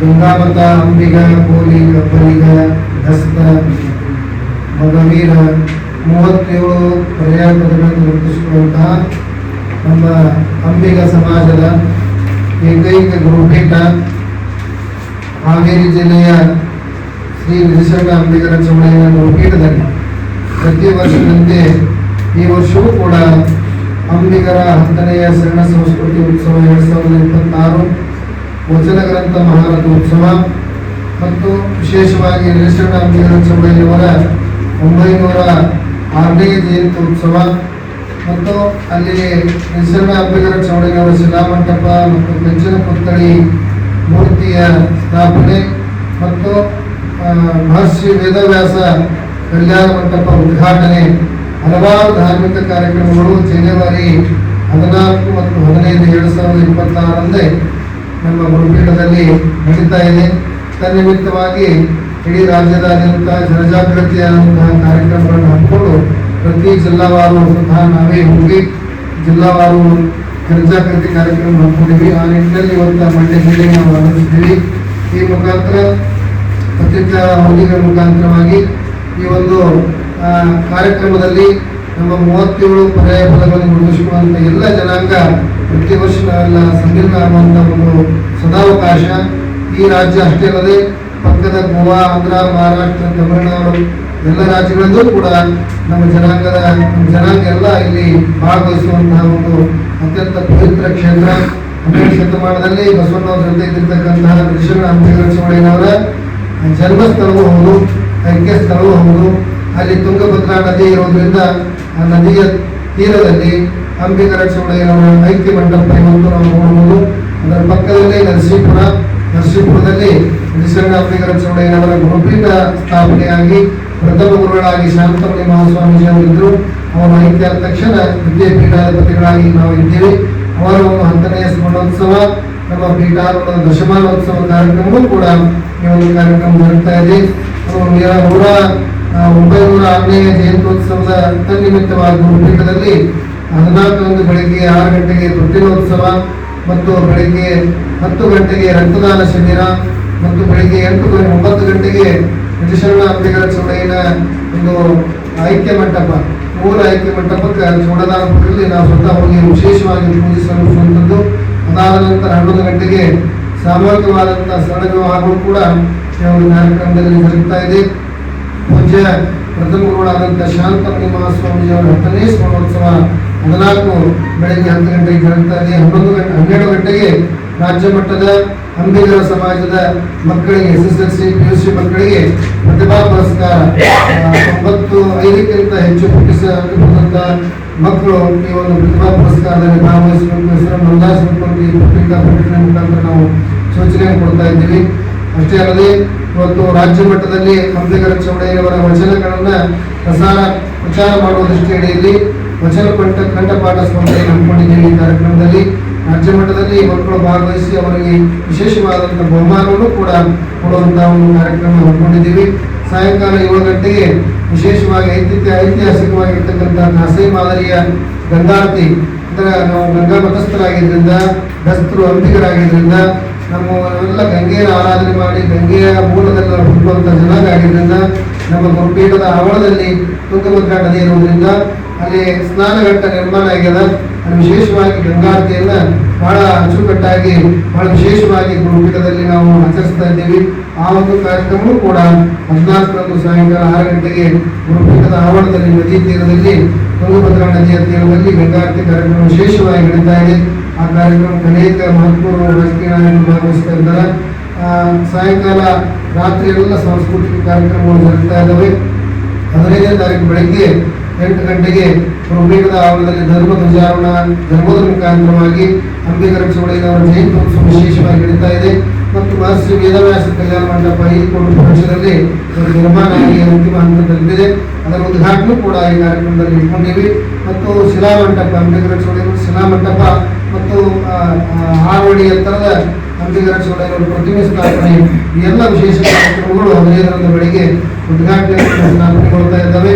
ಗಂಗಾಮತ, ಅಂಬಿಗ ಕೋಲಿ ಕಬ್ಬಲಿಗ ದಸ್ತ ಮಗವೀರ ಮೂವತ್ತೇಳು ಪರ್ಯಾಯ ಪದಗಳನ್ನು ಗುರುತಿಸಿರುವಂತಹ ನಮ್ಮ ಅಂಬಿಗ ಸಮಾಜದ ಏಕೈಕ ಗುರುಪೀಠ ಹಾವೇರಿ ಜಿಲ್ಲೆಯ ಶ್ರೀ ನಿಸರ್ಗ ಅಂಬಿಗರ ಚೌಡಯ್ಯನ ಗುರುಪೀಠದಲ್ಲಿ. ಪ್ರತಿ ವರ್ಷದಂತೆ ಈ ವರ್ಷವೂ ಕೂಡ ಅಂಬಿಗರ ಹತ್ತನೆಯ ಶರಣ ಸಂಸ್ಕೃತಿ ಉತ್ಸವ ಎರಡು ಸಾವಿರದ ಇಪ್ಪತ್ತಾರು ವಚನ ಗ್ರಂಥ ಮಹಾರಥೋತ್ಸವ ಮತ್ತು ವಿಶೇಷವಾಗಿ ಅಂಬಿಗರ ಚೌಡಯ್ಯನವರ ಒಂಬೈನೂರ ಆರನೇ ಜಯಂತ್ಯೋತ್ಸವ ಮತ್ತು ಅಲ್ಲಿ ನಿಸರ್ಗ ಅಂಬಿಗರ ಚೌಡಯ್ಯನವರ ಶಿಲಾಮಂಟಪ ಮತ್ತು ಕಂಚಿನ ಪುತ್ಥಳಿ ಮೂರ್ತಿಯ ಸ್ಥಾಪನೆ ಮತ್ತು ಮಹರ್ಷಿ ವೇದವ್ಯಾಸ ಕಲ್ಯಾಣ ಮಂಟಪ ಉದ್ಘಾಟನೆ, ಹಲವಾರು ಧಾರ್ಮಿಕ ಕಾರ್ಯಕ್ರಮಗಳು ಜನವರಿ ಹದಿನಾಲ್ಕು ಮತ್ತು ಹದಿನೈದು ಎರಡು ಸಾವಿರದ ಇಪ್ಪತ್ತಾರರಂದೇ ನಮ್ಮ ಗುರುಪೀಠದಲ್ಲಿ ನಡೀತಾ ಇದೆ. ತನ್ನಿಮಿತ್ತವಾಗಿ ಇಡೀ ರಾಜ್ಯದಾದ್ಯಂತ ಜನಜಾಗೃತಿಯಾದಂತಹ ಕಾರ್ಯಕ್ರಮಗಳನ್ನು ಹಾಕಿಕೊಂಡು ಪ್ರತಿ ಜಿಲ್ಲಾವಾರು ಸಹ ನಾವೇ ಹೋಗಿ ಜಿಲ್ಲಾವಾರು ಜನಜಾಗೃತಿ ಕಾರ್ಯಕ್ರಮ ಹಮ್ಮಿಕೊಂಡಿವಿ. ಆ ನಿಟ್ಟಿನಲ್ಲಿ ಇವತ್ತು ಮಂಡ್ಯ ಜಿಲ್ಲೆಗೆ ನಾವು ಆರಂಭಿಸಿದ್ದೀವಿ ಈ ಮುಖಾಂತರ ಪತ್ರಿಕಾ ಹೋಗಿಗಳ ಮುಖಾಂತರವಾಗಿ ಈ ಒಂದು ಕಾರ್ಯಕ್ರಮದಲ್ಲಿ ನಮ್ಮ ಮೂವತ್ತೇಳು ಪರ್ಯಾಯ ಪದಗಳನ್ನು ಗುರುತಿಸಿಕೊಳ್ಳುವಂಥ ಎಲ್ಲ ಜನಾಂಗ ಪ್ರತಿ ವರ್ಷ ಸಂಲಗ್ನ ಆಗುವಂಥ ಒಂದು ಸದಾವಕಾಶ. ಈ ರಾಜ್ಯ ಅಷ್ಟೇ ಅಲ್ಲದೆ ಪಕ್ಕದ ಗೋವಾ, ಆಂಧ್ರ, ಮಹಾರಾಷ್ಟ್ರ, ತಮಿಳುನಾಡು ಎಲ್ಲ ರಾಜ್ಯಗಳಲ್ಲೂ ಕೂಡ ನಮ್ಮ ಜನಾಂಗದ ಜನಾಂಗ ಎಲ್ಲ ಇಲ್ಲಿ ಭಾಗವಹಿಸುವಂತಹ ಒಂದು ಅತ್ಯಂತ ಪವಿತ್ರ ಕ್ಷೇತ್ರ. ಶತಮಾನದಲ್ಲಿ ಬಸವಣ್ಣವ್ರ ಜೊತೆ ಇದ್ದಿರ್ತಕ್ಕಂತಹ ಋಷಿಗಳ ಚೌಡಯ್ಯನವರ ಜನ್ಮಸ್ಥಳವೂ ಹೌದು ಐಕ್ಯ ಸ್ಥಳವೂ ಹೌದು. ಅಲ್ಲಿ ತುಂಗಭದ್ರಾ ನದಿ ಇರೋದ್ರಿಂದ ಆ ನದಿಯ ತೀರದಲ್ಲಿ ಅಂಬಿಗರ ಚೌಡಯ್ಯನವರ ಐಕ್ಯ ಮಂಟಪ ಇವತ್ತು ನಾವು ನೋಡಬಹುದು ಅದರ ಪಕ್ಕದಲ್ಲೇ ನರಸೀಪುರ, ನರಸೀಪುರದಲ್ಲಿ ನಿಸರ್ಗ ಅಂಬಿಗರ ಚೌಡಯ್ಯನವರ ಗುರುಪೀಠ ಸ್ಥಾಪನೆಯಾಗಿ ಪ್ರಥಮ ಗುರುಗಳಾಗಿ ಶಾಂತಮಣಿ ಮಹಾಸ್ವಾಮೀಜಿ ಅವರಿದ್ದರು. ಅವರ ಐಕ್ಯ ಆದ ತಕ್ಷಣ ವಿದ್ಯಾಪೀಠಾಧಿಪತಿಗಳಾಗಿ ನಾವು ಇದ್ದೇವೆ. ಅವರ ಒಂದು ಹತ್ತನೆಯ ಸ್ಮರಣೋತ್ಸವ, ನಮ್ಮ ಪೀಠಾರೋಹಣ ದಶಮಾನೋತ್ಸವ ಕಾರ್ಯಕ್ರಮವೂ ಕೂಡ ಈ ಒಂದು ಕಾರ್ಯಕ್ರಮ ಜರುಗ್ತಾ ಇದೆ. ನೂರ- ಒಂಬೈನೂರ ಆರನೇ ಜಯಂತ್ಯೋತ್ಸವದ ತನ್ನಿಮಿತ್ತವಾಗಿ ಗುರುಪೀಠದಲ್ಲಿ ಹದಿನಾಲ್ಕರಂದು ಬೆಳಗ್ಗೆ ಆರು ಗಂಟೆಗೆ ತೊಟ್ಟಿಲೋತ್ಸವ ಮತ್ತು ಬೆಳಗ್ಗೆ ಹತ್ತು ಗಂಟೆಗೆ ರಕ್ತದಾನ ಶಿಬಿರ ಮತ್ತು ಬೆಳಗ್ಗೆ ಎಂಟು ಒಂಬತ್ತು ಗಂಟೆಗೆ ಅಂಬಿಗರ ಚೌಡಯ್ಯನ ಒಂದು ಆಯ್ಕೆ ಮಂಟಪ. ಮೂಲ ಆಯ್ಕೆ ಮಂಟಪಕ್ಕೆ ಚೌಡದಾನಪುರದಲ್ಲಿ ನಾವು ಸ್ವತಃ ಹೋಗಿ ವಿಶೇಷವಾಗಿ ಪೂಜೆ ಅದಾದ ನಂತರ ಹನ್ನೊಂದು ಗಂಟೆಗೆ ಸಾಮೂಹಿಕವಾದಂಥ ಸರಳ ವಿವಾಹಗಳು ಕೂಡ ಒಂದು ಕಾರ್ಯಕ್ರಮದಲ್ಲಿ ಜರುಗ್ತಾ ಇದೆ. ಪೂಜ್ಯ ಪ್ರಥಮ ಗುರುಗಳಾದಂಥ ಶಾಂತಮಣಿ ಮಹಾಸ್ವಾಮೀಜಿಯವರ ಹತ್ತನೇ ಸ್ಮರಣೋತ್ಸವ ಹದಿನಾಲ್ಕು ಬೆಳಗ್ಗೆ ಹತ್ತು ಗಂಟೆಗೆ ಜರುಗುತ್ತದೆ ಹನ್ನೊಂದು ಗಂಟೆ, ಹನ್ನೆರಡು ಗಂಟೆಗೆ ರಾಜ್ಯ ಮಟ್ಟದ ಅಂಬಿಗರ ಸಮಾಜದ ಮಕ್ಕಳಿಗೆ, S S L C, P U C ಮಕ್ಕಳಿಗೆ ಪ್ರತಿಭಾ ಪುರಸ್ಕಾರ. ಒಂಬತ್ತು, ಐದಕ್ಕಿಂತ ಹೆಚ್ಚು ಪುಟ್ಟಿಸಿದಂತ ಮಕ್ಕಳು ಈ ಒಂದು ಪ್ರತಿಭಾ ಪುರಸ್ಕಾರದಲ್ಲಿ ಭಾಗವಹಿಸಬೇಕು. ಹೆಸರು ನೋಂದಾಯಿಸಬೇಕು ಈ ಪತ್ರಿಕಾ ಪ್ರಕಟಣೆ ಮುಖಾಂತರ ನಾವು ಸೂಚನೆ ಕೊಡ್ತಾ ಇದ್ದೀವಿ. ಅಷ್ಟೇ ಅಲ್ಲದೆ, ಇವತ್ತು ರಾಜ್ಯ ಮಟ್ಟದಲ್ಲಿ ಅಂಬಿಗರ ಚೌಡಯ್ಯವರ ವಚನಗಳನ್ನು ಪ್ರಸಾರ, ಪ್ರಚಾರ ಮಾಡುವ ದೃಷ್ಟಿಯಲ್ಲಿ ವಚನ ಕಂಠ ಕಂಠಪಾಠ ಸ್ಪರ್ಧೆ ಹಮ್ಮಿಕೊಂಡಿದ್ದೇನೆ ಈ ಕಾರ್ಯಕ್ರಮದಲ್ಲಿ ರಾಜ್ಯ ಮಟ್ಟದಲ್ಲಿ ಮಕ್ಕಳು ಭಾಗವಹಿಸಿ ಅವರಿಗೆ ವಿಶೇಷವಾದಂಥ ಬಹುಮಾನವನ್ನು ಕೂಡ ಕೊಡುವಂತಹ ಒಂದು ಕಾರ್ಯಕ್ರಮ ಹಮ್ಮಿಕೊಂಡಿದ್ದೀವಿ. ಸಾಯಂಕಾಲ ಏಳು ಗಂಟೆಗೆ ವಿಶೇಷವಾಗಿ ಐತಿಹ್ಯ ಐತಿಹಾಸಿಕವಾಗಿರ್ತಕ್ಕಂಥ ನಾಸೈ ಮಾದರಿಯ ಗಂಗಾರತಿ ಇದರ ನಾವು ಗಂಗಾ ಮತಸ್ಥರಾಗಿದ್ದರಿಂದ, ದಸ್ತರು ಅಂಬಿಗರಾಗಿದ್ದರಿಂದ ನಮ್ಮ ಎಲ್ಲ ಗಂಗೆಯ ಆರಾಧನೆ ಮಾಡಿ ಗಂಗೆಯ ಮೂಲದಲ್ಲಿ ಹುಟ್ಟುವಂಥ ಜನಾಂಗ ಆಗಿದ್ದರಿಂದ, ನಮ್ಮ ಗುರುಪೀಠದ ಆವರಣದಲ್ಲಿ ತುಂಗಭದ್ರಾ ನದಿ ಇರುವುದರಿಂದ ಅಲ್ಲಿ ಸ್ನಾನಘಟ್ಟ ನಿರ್ಮಾಣ ಆಗ್ಯದ. ವಿಶೇಷವಾಗಿ ಗಂಗಾರತಿಯನ್ನ ಬಹಳ ಅಚ್ಚುಕಟ್ಟಾಗಿ, ಬಹಳ ವಿಶೇಷವಾಗಿ ಗುರುಪೀಠದಲ್ಲಿ ನಾವು ಆಚರಿಸ್ತಾ ಇದ್ದೀವಿ. ಆ ಒಂದು ಕಾರ್ಯಕ್ರಮವೂ ಕೂಡ ಹದಿನಾಲ್ಕರಂದು ಸಾಯಂಕಾಲ ಆರು ಗಂಟೆಗೆ ಗುರುಪೀಠದ ಆವರಣದಲ್ಲಿ ನದಿ ತೀರದಲ್ಲಿ ತುಂಗಭದ್ರಾ ನದಿಯ ತೀರದಲ್ಲಿ ಗಂಗಾರತಿ ಕಾರ್ಯಕ್ರಮ ವಿಶೇಷವಾಗಿ ನಡೀತಾ ಇದೆ. ಆ ಕಾರ್ಯಕ್ರಮಕ್ಕೆ ಅನೇಕ ಮಹತ್ವಪೂರ್ಣ ರಾಜಕೀಯ ಭಾಗವಹಿಸ್ತಾ ಇದ್ದಾರೆ. ಸಾಯಂಕಾಲ ರಾತ್ರಿ ಎಲ್ಲ ಸಾಂಸ್ಕೃತಿಕ ಕಾರ್ಯಕ್ರಮಗಳು ಜರುಗ್ತಾ ಇದ್ದಾವೆ. ಹದಿನೈದನೇ ತಾರೀಕು ಬೆಳಗ್ಗೆ ಎಂಟು ಗಂಟೆಗೆ ಗುರುಪೀಠದ ಆವರಣದಲ್ಲಿ ಧರ್ಮ ಧ್ವಜಾರೋಹಣ ಧರ್ಮದ ಮುಖಾಂತರವಾಗಿ ಅಂಬೇಕರ ಚೌಡಯ್ಯನವರ ಜಯಂತ್ಯೋತ್ಸವ ವಿಶೇಷವಾಗಿ ನಡೀತಾ ಇದೆ. ಮತ್ತು ಮಹರ್ಷಿ ವೇದವ್ಯಾಸ ಕಲ್ಯಾಣ ಮಂಟಪ ಈ ಒಂದು ವರ್ಷದಲ್ಲಿ ಅಂತಿಮ ಹಂತದಲ್ಲಿದೆ. ಅದರ ಉದ್ಘಾಟನೆ ಕೂಡ ಈ ಕಾರ್ಯಕ್ರಮದಲ್ಲಿ ಇಟ್ಕೊಂಡಿವಿ. ಮತ್ತು ಶಿಲಾಮಂಟಪ ಅಂಬೇಕರ ಚೌಡಯ್ಯನವರ ಶಿಲಾಮಂಟಪ ಮತ್ತು ಆ, ಆ, ಆವಡಿ ಎತ್ತರದ ಅಂಬೇಕರ ಚೌಡಯ್ಯನವರ ಪ್ರತಿಮೆ ಸ್ಥಾಪನೆ. ಎಲ್ಲ ವಿಶೇಷ ಕಾರ್ಯಕ್ರಮಗಳು ಹದಿನೈದರಂದು ಬೆಳಿಗ್ಗೆ ಉದ್ಘಾಟನೆ ಸ್ಥಾಪನೆಗೊಳ್ತಾ ಇದ್ದಾವೆ.